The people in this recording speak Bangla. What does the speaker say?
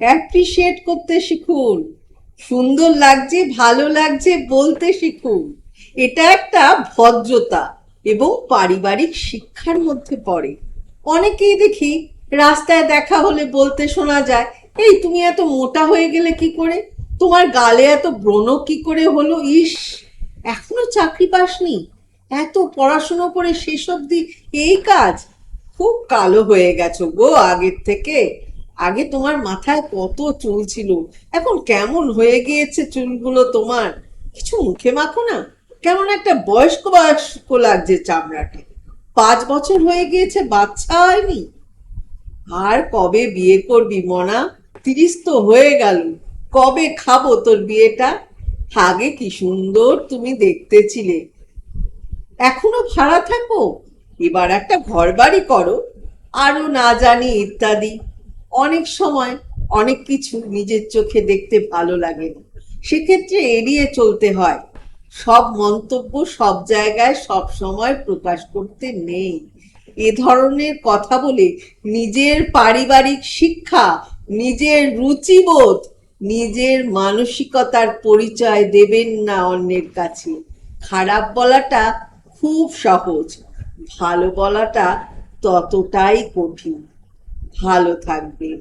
অ্যাপ্রিসিয়েট করতে শিখুন। সুন্দর লাগছে, ভালো লাগছে, বলতে শিখুন। এটা একটা ভদ্রতা এবং পারিবারিক শিক্ষার মধ্যে পড়ে। অনেকেই দেখি রাস্তায় দেখা হলে বলতে শোনা যায়, এই, তুমি এত মোটা হয়ে গেলে কি করে? তোমার গালে এত ব্রণ কি করে হলো? ইস, এখনও চাকরি পাসনি। এত পড়াশুনো করে শেষ অবধি এই কাজ? খুব কালো হয়ে গেছো গো আগের থেকে। আগে তোমার মাথায় কত চুল ছিল? এখন কেমন হয়ে গিয়েছে চুলগুলো তোমার? কিছু মুখে মাখো না। কেমন একটা বয়স্ক বয়স্ক লাগছে চামড়াটা। পাঁচ বছর হয়ে গিয়েছে, বাচ্চা হয়নি। আর কবে বিয়ে করবি মনা? তিরিশ তো হয়ে গেল। কবে খাব তোর বিয়েটা? আগে কি সুন্দর তুমি দেখতে ছিলে এখনও ভাড়া থাকো? এবার একটা ঘর বাড়ি করো। আরও না জানি ইত্যাদি। অনেক সময় অনেক কিছু নিজের চোখে দেখতে ভালো লাগে না। সেক্ষেত্রে এড়িয়ে চলতে হয়। সব মন্তব্য সব জায়গায় সব সময় প্রকাশ করতে নেই। এ ধরনের কথা বলে নিজের পারিবারিক শিক্ষা, নিজের রুচিবোধ, নিজের মানসিকতার পরিচয় দেবেন না অন্যের কাছে। খারাপ বলাটা খুব সহজ, ভালো বলাটা ততটাই কঠিন। ভালো থাকবেন।